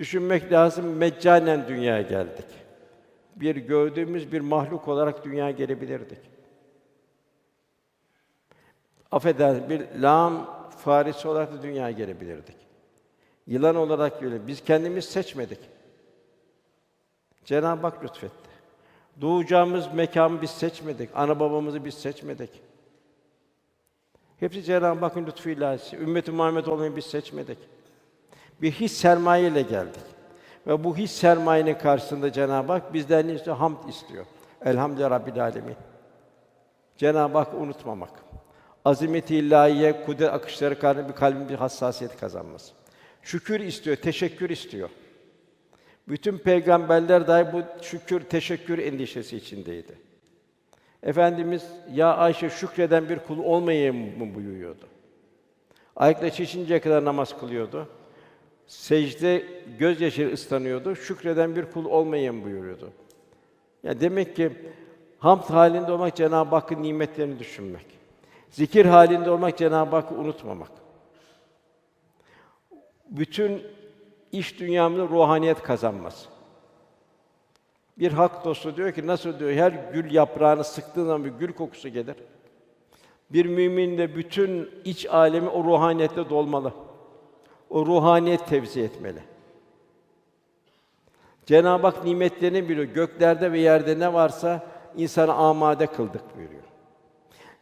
Düşünmek lazım, meccanen dünyaya geldik. Bir gördüğümüz bir mahluk olarak dünyaya gelebilirdik. Affedersiniz, bir lağım faresi olarak da dünyaya gelebilirdik. Yılan olarak böyle. Biz kendimiz seçmedik. Cenab-ı Hak lütfetti. Doğacağımız mekanı biz seçmedik. Ana babamızı biz seçmedik. Hepsi Cenab-ı Hakk'ın lütfu ilahisi. Ümmet-i Muhammed olmayı biz seçmedik. Bir his sermaye ile geldik. Ve bu his sermayenin karşısında Cenab-ı Hak bizden istiyor? Hamd istiyor. Elhamdülillahi Rabbil Alemin. Cenab-ı Hak unutmamak. Azimeti ilahiye, kudret akışları karşısında bir kalbin bir hassasiyet kazanması. Şükür istiyor, teşekkür istiyor. Bütün peygamberler dahi bu şükür, teşekkür endişesi içindeydi. Efendimiz ya Ayşe şükreden bir kul olmayayım mı buyuruyordu. Ayakta şişinceye kadar namaz kılıyordu. Secde gözyaşı ıslanıyordu. Şükreden bir kul olmayayım buyuruyordu. Ya demek ki hamd halinde olmak Cenab-ı Hakk'ın nimetlerini düşünmek. Zikir halinde olmak Cenab-ı Hakk'ı unutmamak. Bütün iş dünyamızın ruhaniyet kazanması. Bir hak dostu diyor ki nasıl diyor her gül yaprağını sıktığın zaman bir gül kokusu gelir. Bir mümin de bütün iç alemi o ruhaniyetle dolmalı. O ruhaniyet tevzi etmeli. Cenab-ı Hak nimetlerini biliyor. Göklerde ve yerde ne varsa insanı amade kıldık buyuruyor.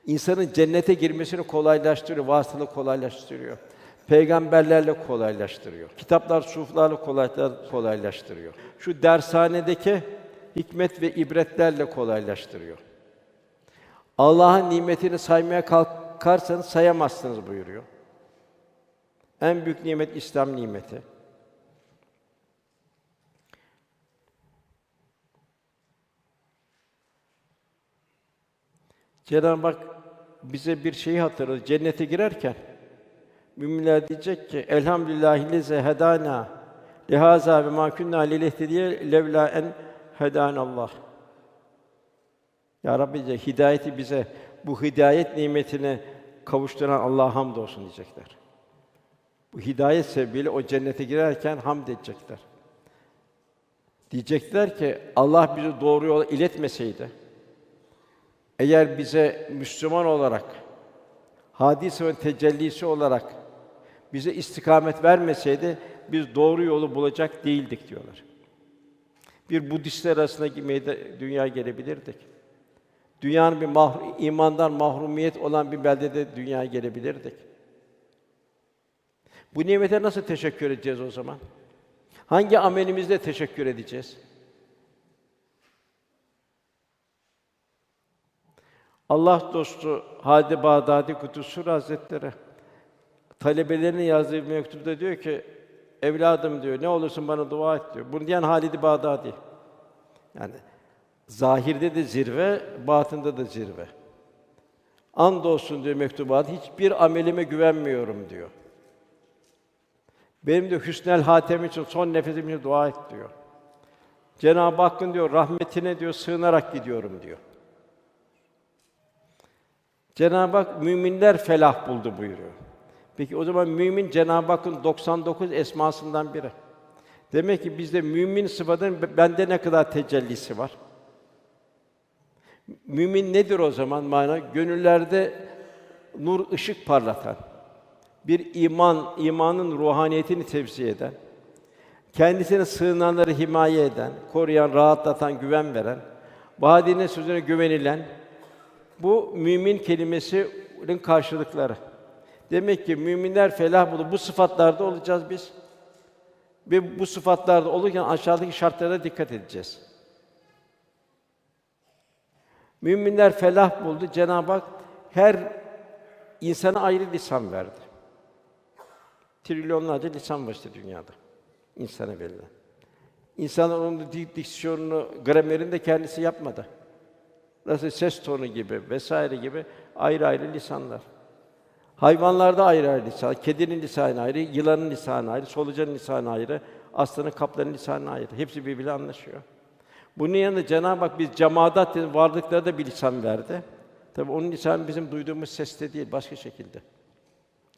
İnsanın cennete girmesini kolaylaştırıyor, vasıtalı kolaylaştırıyor. Peygamberlerle kolaylaştırıyor. Kitaplar, suflarla kolay- kolaylaştırıyor. Şu dershanedeki hikmet ve ibretlerle kolaylaştırıyor. Allah'ın nimetini saymaya kalkarsanız sayamazsınız buyuruyor. En büyük nimet İslam nimeti. Cenab-ı Hak bize bir şeyi hatırladı. Cennete girerken müminler diyecek ki Elhamdülillahi hedana lihaza ve ma kunna lilehtediye levla en Allah. Ya Rabbi diyecek, hidayeti bize bu hidayet nimetine kavuşturan Allah'a hamdolsun diyecekler. Bu hidayet sebebiyle o cennete girerken hamd edecekler. Diyecekler ki Allah bizi doğru yola iletmeseydi, eğer bize Müslüman olarak, hadis ve tecellisi olarak bize istikamet vermeseydi biz doğru yolu bulacak değildik diyorlar. Bir Budistler arasında gibi dünya gelebilirdik. Dünyanın bir mahrum, imandan mahrumiyet olan bir beldede dünyaya gelebilirdik. Bu nimete nasıl teşekkür edeceğiz o zaman? Hangi amelimizle teşekkür edeceğiz? Allah dostu Hadi Bağdadi Kutusur Hazretleri talebelerine yazdığı bir mektupta diyor ki evladım diyor ne olursun bana dua et diyor. Bunu diyen Halid-i Bağdadi. Yani zahirde de zirve, batında da zirve. Andolsun diyor mektubat, hiçbir amelime güvenmiyorum diyor. Benim de hüsnel hatem için son nefesim için dua et diyor. Cenab-ı Hakk'ın diyor rahmetine diyor sığınarak gidiyorum diyor. Cenab-ı Hak müminler felah buldu buyuruyor. Peki o zaman mümin Cenab-ı Hakk'ın 99 esmasından biri. Demek ki bizde mümin sıfatının bende ne kadar tecellisi var? Mümin nedir o zaman mana? Gönüllerde nur ışık parlatan, bir iman, imanın ruhaniyetini tevzi eden, kendisine sığınanları himaye eden, koruyan, rahatlatan, güven veren, vaadine sözüne güvenilen, bu mümin kelimesinin karşılıkları. Demek ki müminler felah bulur. Bu sıfatlarda olacağız biz. Ve bu sıfatlarda olurken aşağıdaki şartlara dikkat edeceğiz. Müminler felah buldu. Cenab-ı Hak her insana ayrı lisan verdi. Trilyonlarca lisan işte dünyada. insana verilen. İnsanlar onun diksiyonunu, gramerini de kendisi yapmadı. Nasıl ses tonu gibi vesaire gibi ayrı ayrı lisanlar. Hayvanlarda ayrı ayrı lisan. Kedinin lisanı ayrı, yılanın lisanı ayrı, solucanın lisanı ayrı, aslanın, kaplanın lisanı ayrı. Hepsi birbiriyle anlaşıyor. Bunun yanında Cenab-ı Hak biz cemaat varlıklara da bir lisan verdi. Tabii onun lisanı bizim duyduğumuz seste değil, başka şekilde.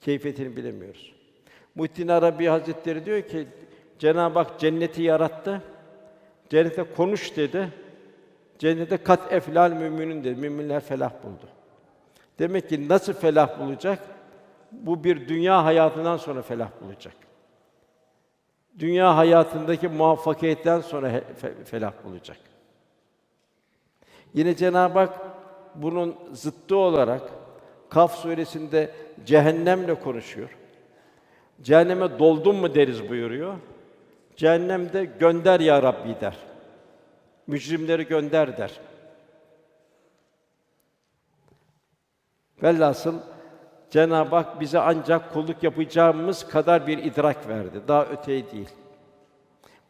Keyfiyetini bilemiyoruz. Muhittin Arabi Hazretleri diyor ki, Cenab-ı Hak cenneti yarattı. Cennete konuş dedi. Cennete kat eflal müminin dedi. Müminler felah buldu. Demek ki nasıl felah bulacak? Bu bir dünya hayatından sonra felah bulacak. Dünya hayatındaki muvaffakiyetten sonra felah bulacak. Yine Cenab-ı Hak bunun zıttı olarak Kaf suresinde cehennemle konuşuyor. Cehenneme doldun mu deriz buyuruyor. Cehennemde gönder ya Rabbi der. Mücrimleri gönder der. Velhasıl Cenab-ı Hak bize ancak kulluk yapacağımız kadar bir idrak verdi. Daha öteye değil.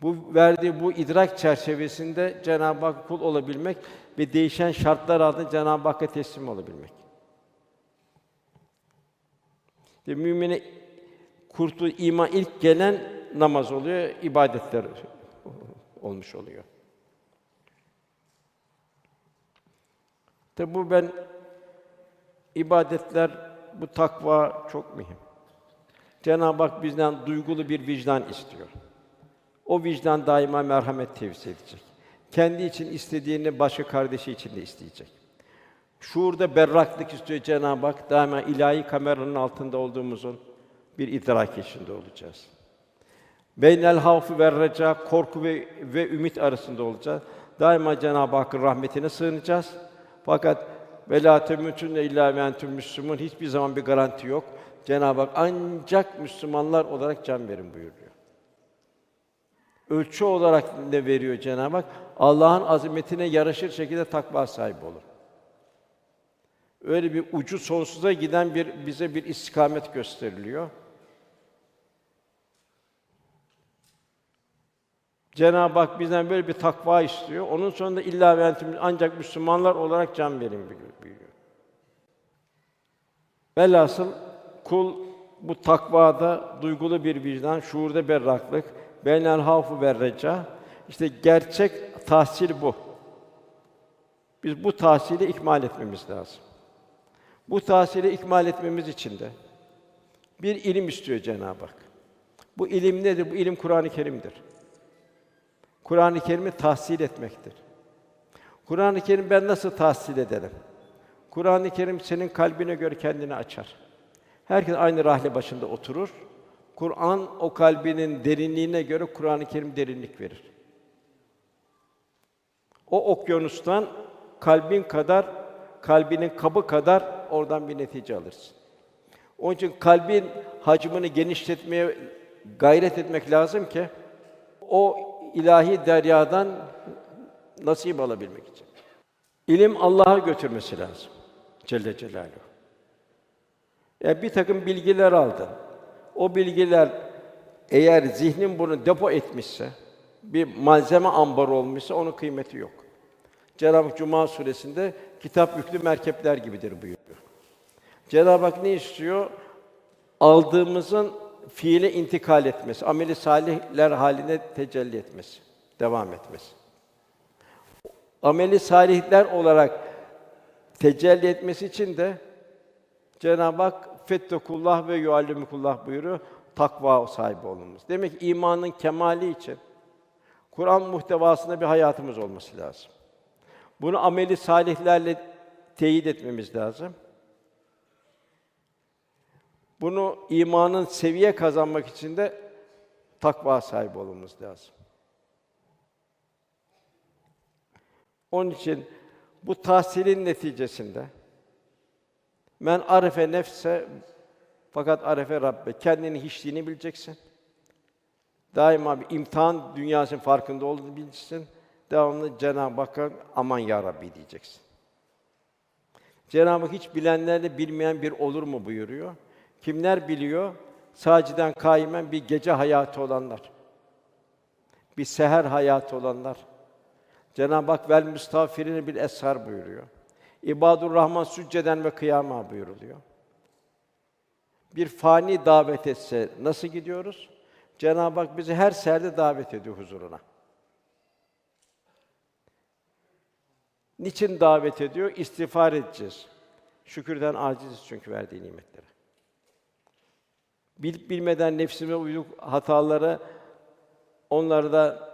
Bu verdiği bu idrak çerçevesinde Cenab-ı Hak kul olabilmek ve değişen şartlar altında Cenab-ı Hakk'a teslim olabilmek. İşte mümine kurtu iman ilk gelen namaz oluyor, ibadetler olmuş oluyor. Tabi bu ben ibadetler, bu takva çok mühim. Cenab-ı Hak bizden duygulu bir vicdan istiyor. O vicdan daima merhamet tevzi edecek. Kendi için istediğini başka kardeşi için de isteyecek. Şuurda berraklık istiyor Cenab-ı Hak. Daima ilahi kameranın altında olduğumuzun bir idrak içinde olacağız. Beynel havfu ve reca, korku ve, ve ümit arasında olacağız. Daima Cenab-ı Hakk'ın rahmetine sığınacağız. Fakat ve la temutunne illa ve entüm müslümun hiçbir zaman bir garanti yok. Cenab-ı Hak ancak Müslümanlar olarak can verin buyuruyor. Ölçü olarak ne veriyor Cenab-ı Hak? Allah'ın azametine yaraşır şekilde takva sahibi olun. Öyle bir ucu sonsuza giden bir bize bir istikamet gösteriliyor. Cenab-ı Hak bizden böyle bir takva istiyor. Onun sonunda illa ve ancak Müslümanlar olarak can verin buyuruyor. Velhasıl kul bu takvada duygulu bir vicdan, şuurda berraklık, beynel havfu ve reca. İşte gerçek tahsil bu. Biz bu tahsili ikmal etmemiz lazım. Bu tahsili ikmal etmemiz için de bir ilim istiyor Cenab-ı Hak. Bu ilim nedir? Bu ilim Kur'an-ı Kerim'dir. Kur'an-ı Kerim'i tahsil etmektir. Kur'an-ı Kerim ben nasıl tahsil ederim? Kur'an-ı Kerim senin kalbine göre kendini açar. Herkes aynı rahle başında oturur. Kur'an o kalbinin derinliğine göre Kur'an-ı Kerim derinlik verir. O okyanustan kalbin kadar, kalbinin kabı kadar oradan bir netice alırsın. Onun için kalbin hacmini genişletmeye gayret etmek lazım ki o ilahi deryadan nasip alabilmek için. İlim Allah'a götürmesi lazım. Celle Celaluhu. Yani bir takım bilgiler aldın. O bilgiler eğer zihnin bunu depo etmişse, bir malzeme ambarı olmuşsa onun kıymeti yok. Cenab-ı Cuma suresinde kitap yüklü merkepler gibidir buyuruyor. Cenab-ı Hak ne istiyor? Aldığımızın fiile intikal etmesi, ameli salihler haline tecelli etmesi, devam etmesi. Ameli salihler olarak tecelli etmesi için de Cenab-ı Hak fettekullah ve yuallimukullah buyuruyor. Takva sahibi olmamız. Demek ki imanın kemali için Kur'an muhtevasında bir hayatımız olması lazım. Bunu ameli salihlerle teyit etmemiz lazım. Bunu imanın seviye kazanmak için de takva sahibi olmamız lazım. Onun için bu tahsilin neticesinde men arefe nefse fakat arefe Rabbe kendini hiçliğini bileceksin. Daima bir imtihan dünyasının farkında olduğunu bileceksin. Devamlı Cenab-ı Hakk'a aman ya Rabbi diyeceksin. Cenab-ı Hak hiç bilenlerle bilmeyen bir olur mu buyuruyor. Kimler biliyor? Saciden kaimen bir gece hayatı olanlar. Bir seher hayatı olanlar. Cenab-ı Hak vel müstağfirin bil eshar buyuruyor. İbadur Rahman sücceden ve kıyama buyuruluyor. Bir fani davet etse nasıl gidiyoruz? Cenab-ı Hak bizi her serde davet ediyor huzuruna. Niçin davet ediyor? İstiğfar edeceğiz. Şükürden aciziz çünkü verdiği nimetlere. Bilip bilmeden nefsime uyduk hatalara Onları da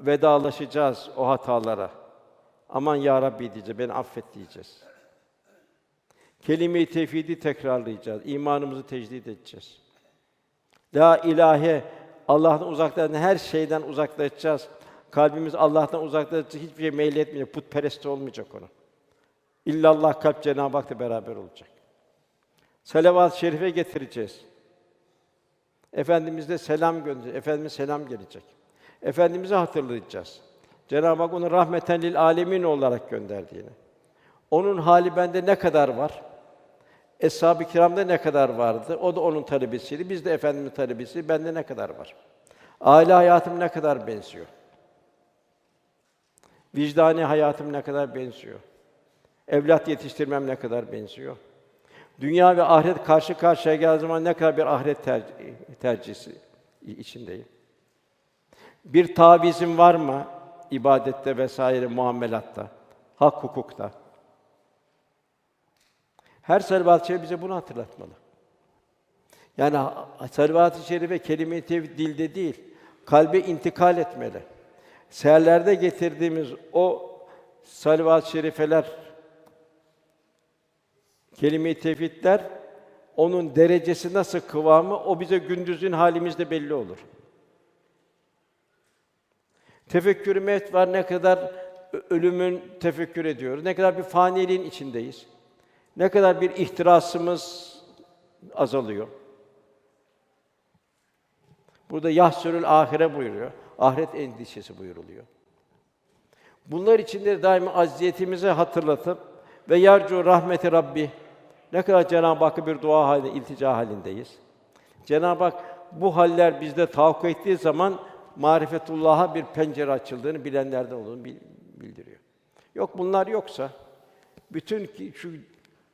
vedalaşacağız o hatalara. Aman ya Rabbi diyeceğiz, beni affet diyeceğiz. Kelime-i tevhidi tekrarlayacağız. imanımızı tecdid edeceğiz. La ilahe Allah'tan uzaklaşan her şeyden uzaklaşacağız. Kalbimiz Allah'tan uzaklaşacak, hiçbir şey meyletmeyecek, putperest olmayacak onu. İllallah kalp Cenab-ı Hak'la beraber olacak. Salavat-ı şerife getireceğiz. Efendimiz'e selam gönderecek. Efendimiz selam gelecek. Efendimiz'i hatırlayacağız. Cenab-ı Hak onu rahmeten lil alemin olarak gönderdiğini. Onun hali bende ne kadar var? Eshab-ı kiramda ne kadar vardı? O da onun talebesiydi. Biz de Efendimiz talebesi. Bende ne kadar var? Aile hayatım ne kadar benziyor? Vicdani hayatım ne kadar benziyor? Evlat yetiştirmem ne kadar benziyor? Dünya ve ahiret karşı karşıya geldiği zaman ne kadar bir ahiret ter- tercihsi içindeyim? Bir tavizim var mı ibadette vesaire muamelatta, hak hukukta? Her salavat-ı bize bunu hatırlatmalı. Yani salavat-ı şerife kelime-i dilde değil, kalbe intikal etmeli. Seherlerde getirdiğimiz o salavat-ı şerifeler, kelime-i tevhidler onun derecesi nasıl kıvamı o bize gündüzün halimizde belli olur. Tefekkür mevt var ne kadar ölümün tefekkür ediyoruz. Ne kadar bir faniliğin içindeyiz. Ne kadar bir ihtirasımız azalıyor. Burada yahsürül ahire buyuruyor. Ahiret endişesi buyuruluyor. Bunlar içinde daima acziyetimizi hatırlatıp ve yarcu rahmeti Rabbi ne kadar Cenab-ı Hakk'a bir dua halinde, iltica halindeyiz. Cenab-ı Hak bu haller bizde tahakkuk ettiği zaman marifetullah'a bir pencere açıldığını bilenlerden olduğunu bil- bildiriyor. Yok bunlar yoksa bütün ki- şu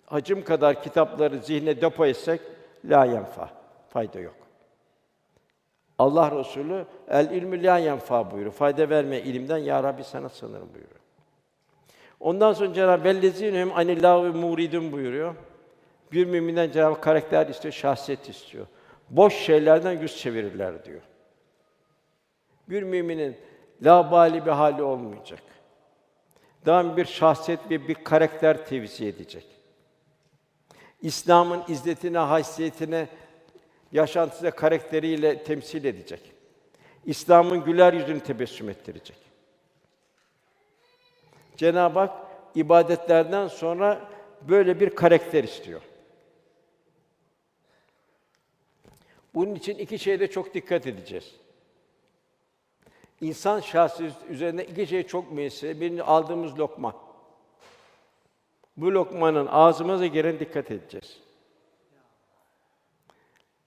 hacim kadar kitapları zihne depo etsek la yenfa. Fayda yok. Allah Resulü el ilmü la yenfa buyuruyor. Fayda verme ilimden ya Rabbi sana sığınırım buyuruyor. Ondan sonra Cenab-ı Bellezinhum anillahu muridun buyuruyor. Bir müminden Cenab-ı Hak karakter istiyor, şahsiyet istiyor. Boş şeylerden yüz çevirirler diyor. Bir müminin labali bir hali olmayacak. Daim bir şahsiyet ve bir karakter tevzi edecek. İslam'ın izzetine, haysiyetine, yaşantısıyla, karakteriyle temsil edecek. İslam'ın güler yüzünü tebessüm ettirecek. Cenab-ı Hak ibadetlerden sonra böyle bir karakter istiyor. Bunun için iki şeyde çok dikkat edeceğiz. İnsan şahsı üzerine iki şey çok müessir. Birinci aldığımız lokma. Bu lokmanın ağzımıza giren dikkat edeceğiz.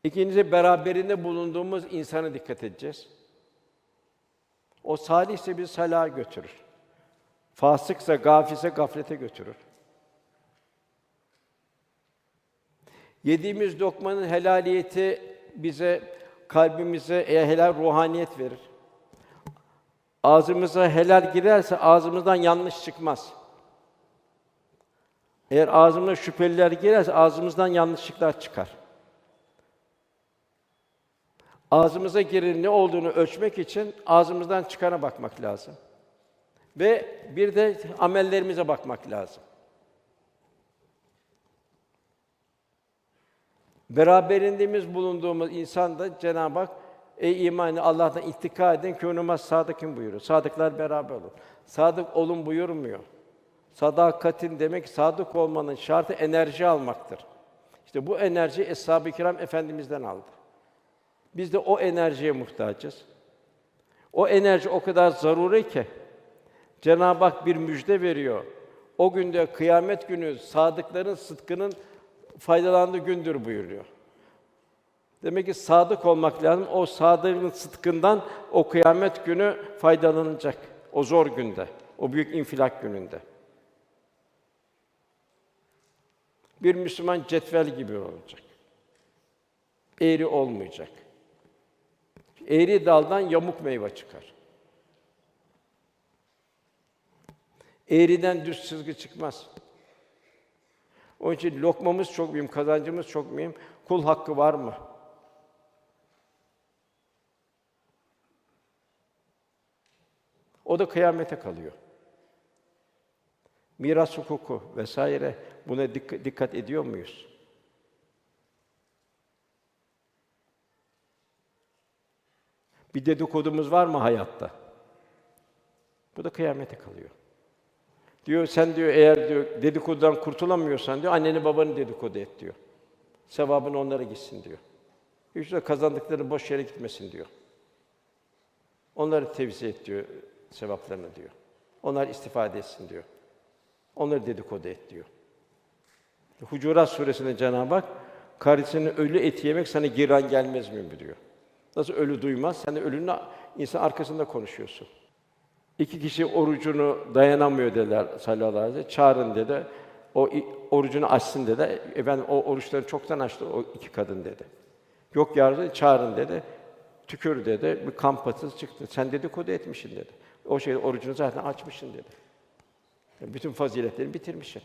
İkincisi beraberinde bulunduğumuz insana dikkat edeceğiz. O salihse bir salaha götürür. Fasıksa, gafilse gaflete götürür. Yediğimiz lokmanın helaliyeti bize kalbimize eğer helal ruhaniyet verir. Ağzımıza helal girerse ağzımızdan yanlış çıkmaz. Eğer ağzımıza şüpheliler girerse ağzımızdan yanlışlıklar çıkar. Ağzımıza girin ne olduğunu ölçmek için ağzımızdan çıkana bakmak lazım. Ve bir de amellerimize bakmak lazım. Beraberindemiz bulunduğumuz insan da Cenab-ı Hak ey imanı Allah'tan ittika edin ki onumaz sadıkın buyuruyor. Sadıklar beraber olur. Sadık olun buyurmuyor. Sadakatin demek sadık olmanın şartı enerji almaktır. İşte bu enerji Eshab-ı Kiram efendimizden aldı. Biz de o enerjiye muhtacız. O enerji o kadar zaruri ki Cenab-ı Hak bir müjde veriyor. O günde kıyamet günü sadıkların sıdkının faydalandığı gündür buyuruyor. Demek ki sadık olmak lazım. O sadığın sıdkından o kıyamet günü faydalanacak. O zor günde, o büyük infilak gününde. Bir Müslüman cetvel gibi olacak. Eğri olmayacak. Eğri daldan yamuk meyve çıkar. Eğriden düz çizgi çıkmaz. Onun için lokmamız çok mühim, kazancımız çok mühim. Kul hakkı var mı? O da kıyamete kalıyor. Miras hukuku vesaire buna dik- dikkat ediyor muyuz? Bir dedikodumuz var mı hayatta? Bu da kıyamete kalıyor. Diyor sen diyor eğer diyor dedikodudan kurtulamıyorsan diyor anneni babanı dedikodu et diyor. Sevabın onlara gitsin diyor. Yoksa kazandıkları boş yere gitmesin diyor. Onları tevzi et diyor sevaplarını diyor. Onlar istifade etsin diyor. Onları dedikodu et diyor. Hucurat suresinde Cenab-ı Hak karısının ölü eti yemek sana giran gelmez mi diyor. Nasıl ölü duymaz? Sen de ölünün insan arkasında konuşuyorsun. İki kişi orucunu dayanamıyor dediler sallallahu aleyhi ve sellem. Çağırın dedi. O orucunu açsın dedi. Efendim o oruçları çoktan açtı o iki kadın dedi. Yok yarın çağırın dedi. Tükür dedi. Bir kan patısı çıktı. Sen dedikodu etmişsin dedi. O şey orucunu zaten açmışsın dedi. Yani bütün faziletleri bitirmişsin.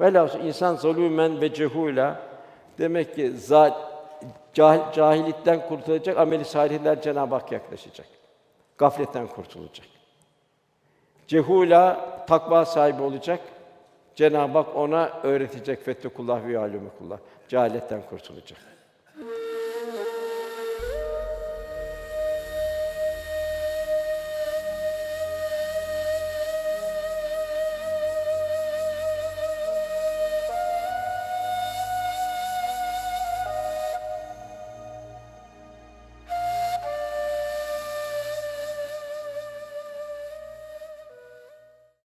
Velhâsıl insan zulümen ve cehûlâ demek ki za, cahil, cahillikten kurtulacak ameli salihler Cenab-ı Hak yaklaşacak. Gafletten kurtulacak. Cehûlâ takva sahibi olacak. Cenab-ı Hak ona öğretecek fettekullah ve yâlumekullah. Cehaletten kurtulacak.